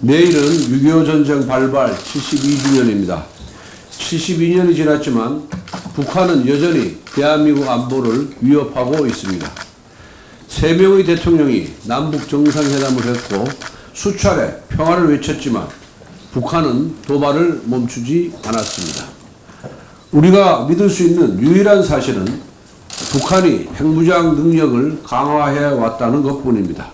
내일은 6.25 전쟁 발발 72주년입니다. 72년이 지났지만 북한은 여전히 대한민국 안보를 위협하고 있습니다. 세 명의 대통령이 남북 정상회담을 했고 수차례 평화를 외쳤지만 북한은 도발을 멈추지 않았습니다. 우리가 믿을 수 있는 유일한 사실은 북한이 핵무장 능력을 강화해 왔다는 것뿐입니다.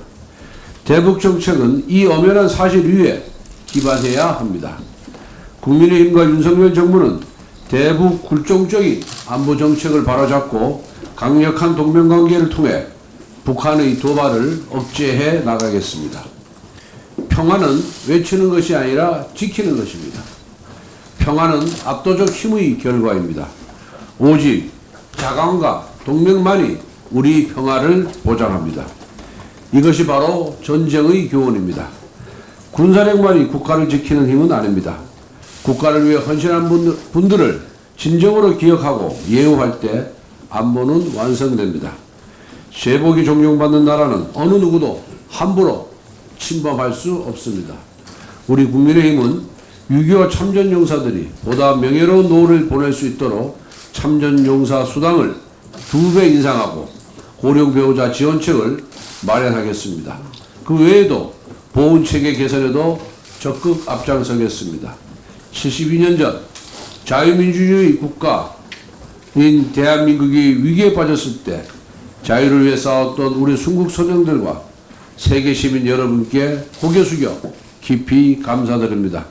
대북 정책은 이 엄연한 사실 위에 기반해야 합니다. 국민의힘과 윤석열 정부는 대북 굴종적인 안보 정책을 바로잡고 강력한 동맹관계를 통해 북한의 도발을 억제해 나가겠습니다. 평화는 외치는 것이 아니라 지키는 것입니다. 평화는 압도적 힘의 결과입니다. 오직 자강과 동맹만이 우리 평화를 보장합니다. 이것이 바로 전쟁의 교훈입니다. 군사력만이 국가를 지키는 힘은 아닙니다. 국가를 위해 헌신한 분들, 분들을 진정으로 기억하고 예우할 때 안보는 완성됩니다. 제복이 존경받는 나라는 어느 누구도 함부로 침범할 수 없습니다. 우리 국민의힘은 6.25 참전 용사들이 보다 명예로운 노후를 보낼 수 있도록 참전 용사 수당을 두 배 인상하고 고령 배우자 지원책을 마련하겠습니다. 그 외에도 보훈 체계 개선에도 적극 앞장서겠습니다. 72년 전 자유민주주의 국가인 대한민국이 위기에 빠졌을 때 자유를 위해 싸웠던 우리 순국 소령들과 세계 시민 여러분께 고개 숙여 깊이 감사드립니다.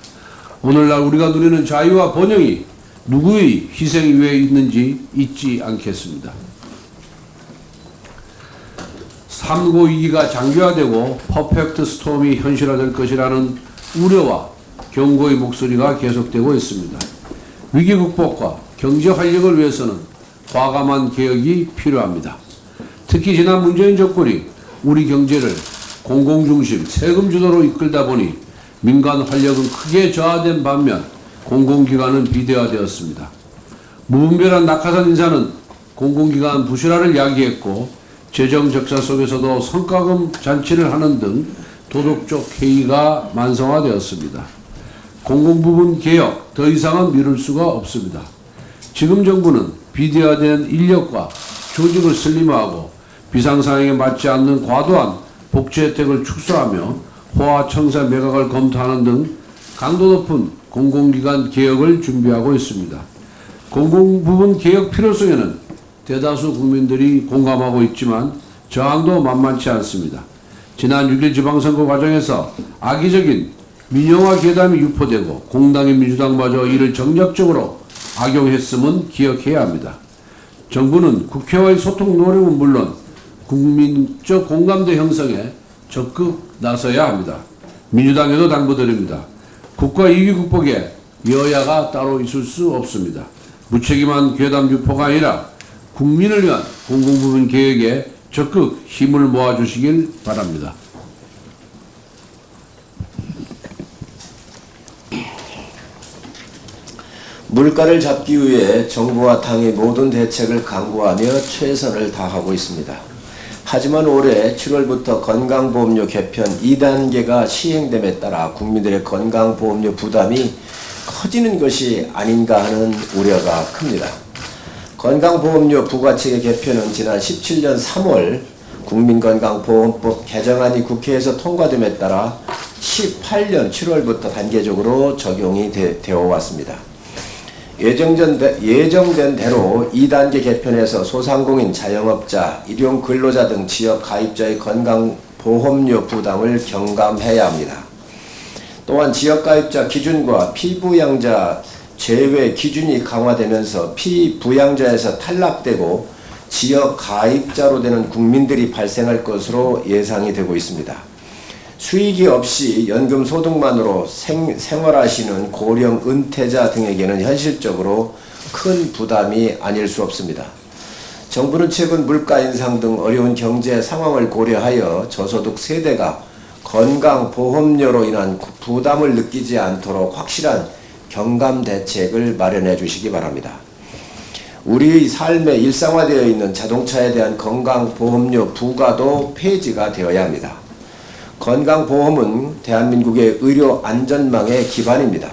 오늘날 우리가 누리는 자유와 번영이 누구의 희생 위에 있는지 잊지 않겠습니다. 삼고 위기가 장기화되고 퍼펙트 스톰이 현실화될 것이라는 우려와 경고의 목소리가 계속되고 있습니다. 위기 극복과 경제 활력을 위해서는 과감한 개혁이 필요합니다. 특히 지난 문재인 정권이 우리 경제를 공공중심 세금 주도로 이끌다 보니 민간 활력은 크게 저하된 반면 공공기관은 비대화되었습니다. 무분별한 낙하산 인사는 공공기관 부실화를 야기했고 재정 적자 속에서도 성과금 잔치를 하는 등 도덕적 해이가 만성화되었습니다. 공공부문 개혁 더 이상은 미룰 수가 없습니다. 지금 정부는 비대화된 인력과 조직을 슬림화하고 비상상황에 맞지 않는 과도한 복지 혜택을 축소하며 호화청사 매각을 검토하는 등 강도 높은 공공기관 개혁을 준비하고 있습니다. 공공부문 개혁 필요성에는 대다수 국민들이 공감하고 있지만 저항도 만만치 않습니다. 지난 6일 지방선거 과정에서 악의적인 민영화 계담이 유포되고 공당인 민주당마저 이를 정략적으로 악용했음은 기억해야 합니다. 정부는 국회와의 소통 노력은 물론 국민적 공감대 형성에 적극 나서야 합니다. 민주당에도 당부드립니다. 국가 이기 극복에 여야가 따로 있을 수 없습니다. 무책임한 괴담 유포가 아니라 국민을 위한 공공부문 개혁에 적극 힘을 모아주시길 바랍니다. 물가를 잡기 위해 정부와 당이 모든 대책을 강구하며 최선을 다하고 있습니다. 하지만 올해 7월부터 건강보험료 개편 2단계가 시행됨에 따라 국민들의 건강보험료 부담이 커지는 것이 아닌가 하는 우려가 큽니다. 건강보험료 부과체계 개편은 지난 17년 3월 국민건강보험법 개정안이 국회에서 통과됨에 따라 18년 7월부터 단계적으로 적용이 되, 되어 왔습니다. 예정된, 예정된 대로 2단계 개편에서 소상공인, 자영업자, 일용 근로자 등 지역 가입자의 건강보험료 부담을 경감해야 합니다. 또한 지역 가입자 기준과 피부양자 제외 기준이 강화되면서 피부양자에서 탈락되고 지역 가입자로 되는 국민들이 발생할 것으로 예상이 되고 있습니다. 수익이 없이 연금 소득만으로 생, 생활하시는 고령 은퇴자 등에게는 현실적으로 큰 부담이 아닐 수 없습니다. 정부는 최근 물가 인상 등 어려운 경제 상황을 고려하여 저소득 세대가 건강보험료로 인한 부담을 느끼지 않도록 확실한 경감 대책을 마련해 주시기 바랍니다. 우리의 삶에 일상화되어 있는 자동차에 대한 건강보험료 부과도 폐지가 되어야 합니다. 건강보험은 대한민국의 의료 안전망의 기반입니다.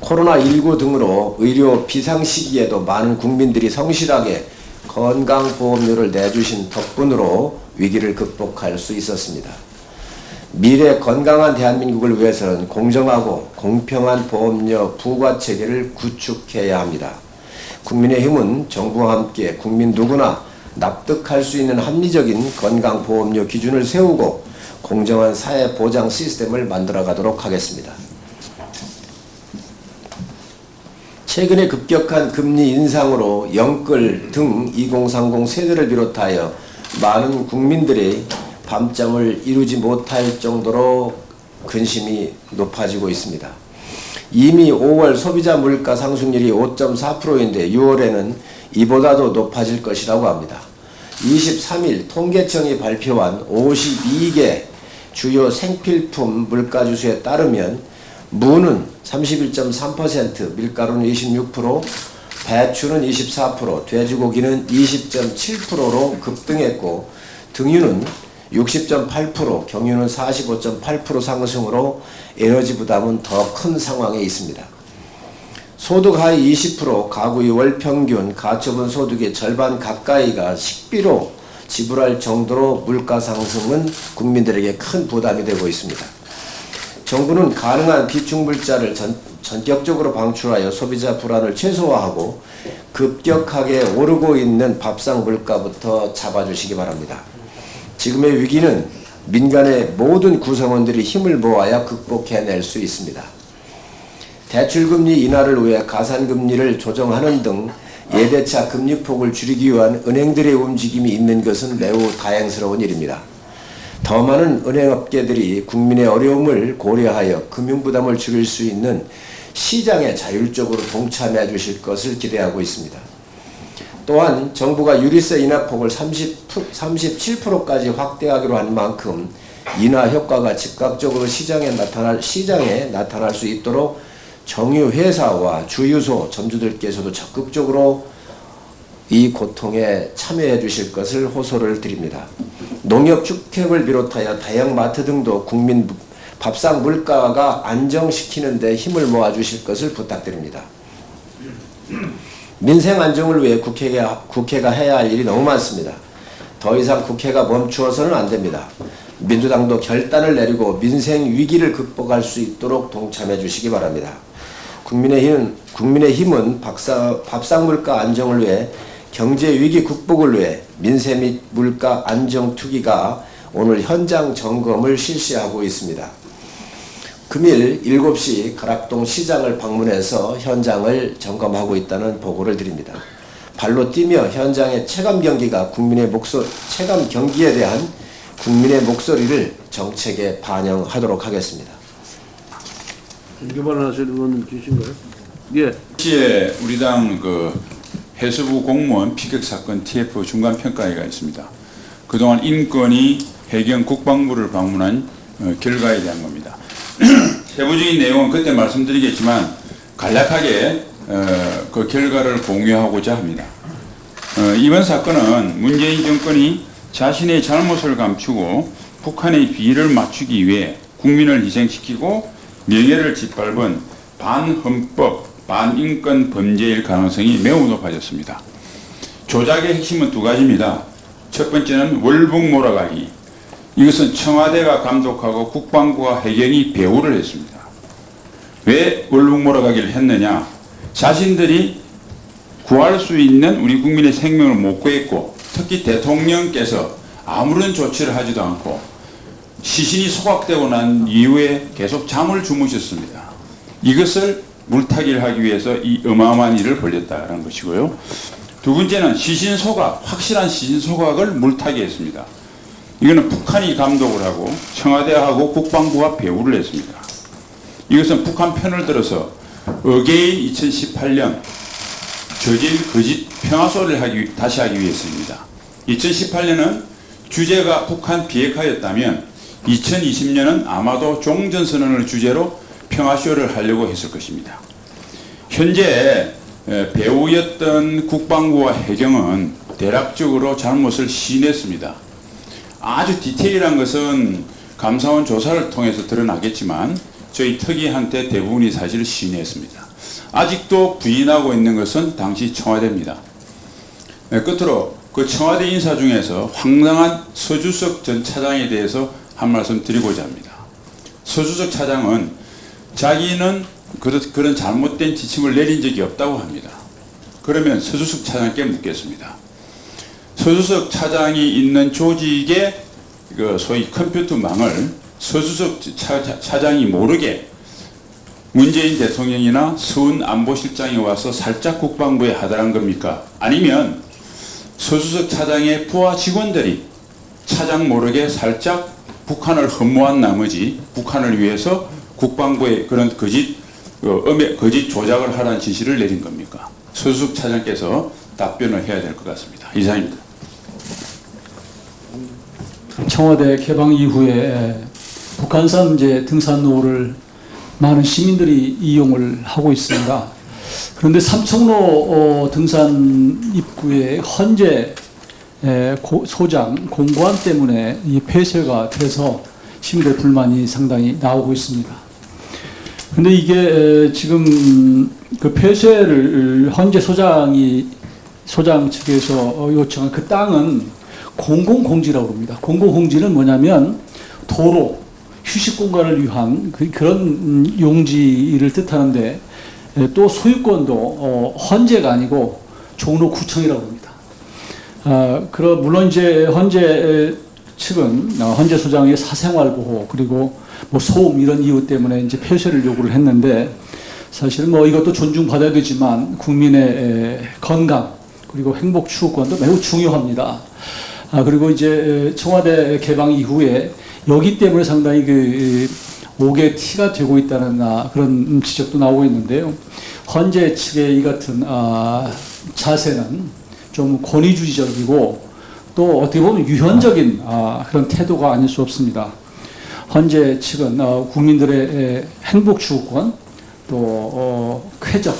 코로나19 등으로 의료 비상 시기에도 많은 국민들이 성실하게 건강보험료를 내주신 덕분으로 위기를 극복할 수 있었습니다. 미래 건강한 대한민국을 위해서는 공정하고 공평한 보험료 부과 체계를 구축해야 합니다. 국민의힘은 정부와 함께 국민 누구나 납득할 수 있는 합리적인 건강보험료 기준을 세우고 공정한 사회 보장 시스템을 만들어 가도록 하겠습니다. 최근에 급격한 금리 인상으로 영끌 등 2030 세대를 비롯하여 많은 국민들이 밤잠을 이루지 못할 정도로 근심이 높아지고 있습니다. 이미 5월 소비자 물가 상승률이 5.4%인데 6월에는 이보다도 높아질 것이라고 합니다. 23일 통계청이 발표한 52개 주요 생필품 물가 지수에 따르면 무는 31.3%, 밀가루는 26%, 배추는 24%, 돼지고기는 20.7%로 급등했고 등유는 60.8%, 경유는 45.8% 상승으로 에너지 부담은 더 큰 상황에 있습니다. 소득 하위 20%, 가구의 월 평균 가처분 소득의 절반 가까이가 식비로 지불할 정도로 물가 상승은 국민들에게 큰 부담이 되고 있습니다. 정부는 가능한 비축물자를 전, 전격적으로 방출하여 소비자 불안을 최소화하고 급격하게 오르고 있는 밥상 물가부터 잡아주시기 바랍니다. 지금의 위기는 민간의 모든 구성원들이 힘을 모아야 극복해낼 수 있습니다. 대출금리 인하를 위해 가산금리를 조정하는 등 예대차 금리폭을 줄이기 위한 은행들의 움직임이 있는 것은 매우 다행스러운 일입니다. 더 많은 은행업계들이 국민의 어려움을 고려하여 금융부담을 줄일 수 있는 시장에 자율적으로 동참해 주실 것을 기대하고 있습니다. 또한 정부가 유리세 인하폭을 30, 37%까지 확대하기로 한 만큼 인하 효과가 즉각적으로 시장에 나타날 시장에 나타날 수 있도록 정유 회사와 주유소 점주들께서도 적극적으로 이 고통에 참여해 주실 것을 호소를 드립니다. 농협 축협을 비롯하여 대형 마트 등도 국민 밥상 물가가 안정시키는 데 힘을 모아 주실 것을 부탁드립니다. 민생 안정을 위해 국회가, 국회가 해야 할 일이 너무 많습니다. 더 이상 국회가 멈추어서는 안 됩니다. 민주당도 결단을 내리고 민생 위기를 극복할 수 있도록 동참해 주시기 바랍니다. 국민의힘은, 국민의힘은 박사, 밥상 물가 안정을 위해 경제 위기 극복을 위해 민세 및 물가 안정 투기가 오늘 현장 점검을 실시하고 있습니다. 금일 7시 가락동 시장을 방문해서 현장을 점검하고 있다는 보고를 드립니다. 발로 뛰며 현장의 체감 경기가 국민의 목소 체감 경기에 대한 국민의 목소리를 정책에 반영하도록 하겠습니다. 개발하시는 분 계신가요? 예. 시에 우리 당 그 해수부 공무원 피격 사건 TF 중간 평가회가 있습니다. 그동안 인권이 해경 국방부를 방문한 어, 결과에 대한 겁니다. 세부적인 내용은 그때 말씀드리겠지만 간략하게 어, 그 결과를 공유하고자 합니다. 어, 이번 사건은 문재인 정권이 자신의 잘못을 감추고 북한의 비위를 맞추기 위해 국민을 희생시키고 명예를 짓밟은 반헌법, 반인권 범죄일 가능성이 매우 높아졌습니다. 조작의 핵심은 두 가지입니다. 첫 번째는 월북 몰아가기. 이것은 청와대가 감독하고 국방부와 해경이 배후를 했습니다. 왜 월북 몰아가기를 했느냐? 자신들이 구할 수 있는 우리 국민의 생명을 못 구했고 특히 대통령께서 아무런 조치를 하지도 않고 시신이 소각되고 난 이후에 계속 잠을 주무셨습니다. 이것을 물타기를 하기 위해서 이 어마어마한 일을 벌였다는 것이고요. 두 번째는 시신 소각, 확실한 시신 소각을 물타기했습니다. 이거는 북한이 감독을 하고 청와대하고 국방부가 배후를 했습니다. 이것은 북한 편을 들어서 어게인 2018년 저질 거짓 평화소를 하기, 다시 하기 위해서입니다. 2018년은 주제가 북한 비핵화였다면 2020년은 아마도 종전선언을 주제로 평화쇼를 하려고 했을 것입니다. 현재 에, 배우였던 국방부와 해경은 대략적으로 잘못을 시인했습니다. 아주 디테일한 것은 감사원 조사를 통해서 드러나겠지만 저희 특위한테 대부분이 사실을 시인했습니다. 아직도 부인하고 있는 것은 당시 청와대입니다. 네, 끝으로 그 청와대 인사 중에서 황당한 서주석 전 차장에 대해서 한 말씀 드리고자 합니다. 서주석 차장은 자기는 그런, 잘못된 지침을 내린 적이 없다고 합니다. 그러면 서주석 차장께 묻겠습니다. 서주석 차장이 있는 조직의 그 소위 컴퓨터망을 서주석 차, 차- 차장이 모르게 문재인 대통령이나 서훈 안보실장이 와서 살짝 국방부에 하달한 겁니까? 아니면 서주석 차장의 부하 직원들이 차장 모르게 살짝 북한을 흠모한 나머지 북한을 위해서 국방부에 그런 거짓 어, 음해 거짓 조작을 하라는 지시를 내린 겁니까? 서주석 차장께서 답변을 해야 될 것 같습니다. 이상입니다. 청와대 개방 이후에 북한산 이제 등산로를 많은 시민들이 이용을 하고 있습니다. 그런데 삼청로 어, 등산 입구에 헌재 소장 공고한 때문에 이 폐쇄가 돼서 시민들 불만이 상당히 나오고 있습니다. 근데 이게 에, 지금 그 폐쇄를 헌재 소장이 소장 측에서 어, 요청한 그 땅은 공공공지라고 합니다. 공공공지는 뭐냐면 도로, 휴식 공간을 위한 그, 런 음, 용지를 뜻하는데 에, 또 소유권도 어, 헌재가 아니고 종로구청이라고 합니다. 아, 그러 물론 이제 헌재 측은 어, 헌재 소장의 사생활 보호 그리고 뭐 소음 이런 이유 때문에 이제 폐쇄를 요구를 했는데 사실 뭐 이것도 존중받아야 되지만 국민의 에, 건강 그리고 행복 추구권도 매우 중요합니다. 아 그리고 이제 청와대 개방 이후에 여기 때문에 상당히 그 옥의 티가 되고 있다는 아, 그런 지적도 나오고 있는데요. 헌재 측의 이 같은 아, 자세는 좀 권위주의적이고 또 어떻게 보면 유현적인 아, 그런 태도가 아닐 수 없습니다. 헌재 측은 어, 국민들의 에, 행복 추구권 또 어, 쾌적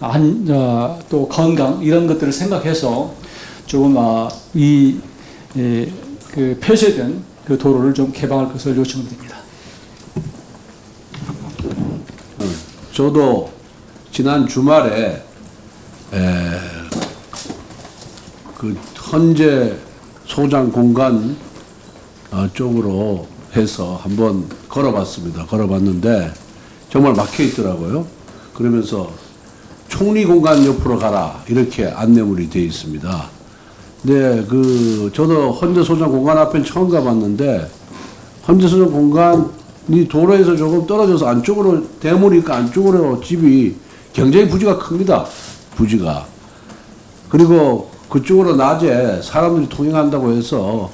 안, 어, 또 건강 이런 것들을 생각해서 조금 아, 이 예, 그 폐쇄된 그 도로를 좀 개방할 것을 요청드립니다. 저도 지난 주말에 에, 그 헌재 소장 공간 어, 쪽으로 해서 한번 걸어봤습니다. 걸어봤는데 정말 막혀 있더라고요. 그러면서 총리 공간 옆으로 가라 이렇게 안내물이 되어 있습니다. 네, 그 저도 헌재 소장 공간 앞에 처음 가봤는데 헌재 소장 공간이 도로에서 조금 떨어져서 안쪽으로 대물이니까 안쪽으로 집이 굉장히 부지가 큽니다. 부지가. 그리고 그쪽으로 낮에 사람들이 통행한다고 해서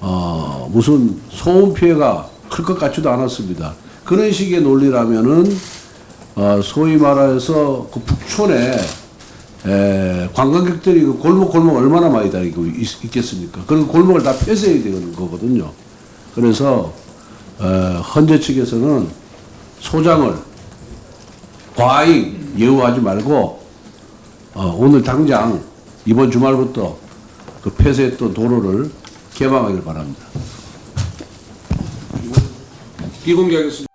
어 무슨 소음 피해가 클 것 같지도 않았습니다. 그런 식의 논리라면은 어 소위 말해서 그 북촌에 에, 관광객들이 그 골목 골목 얼마나 많이 다니고 있, 있겠습니까? 그런 골목을 다 폐쇄해야 되는 거거든요. 그래서 어, 헌재 측에서는 소장을 과잉 예우하지 말고 어, 오늘 당장 이번 주말부터 그 폐쇄했던 도로를 개방하길 바랍니다. 비공개하겠습니다.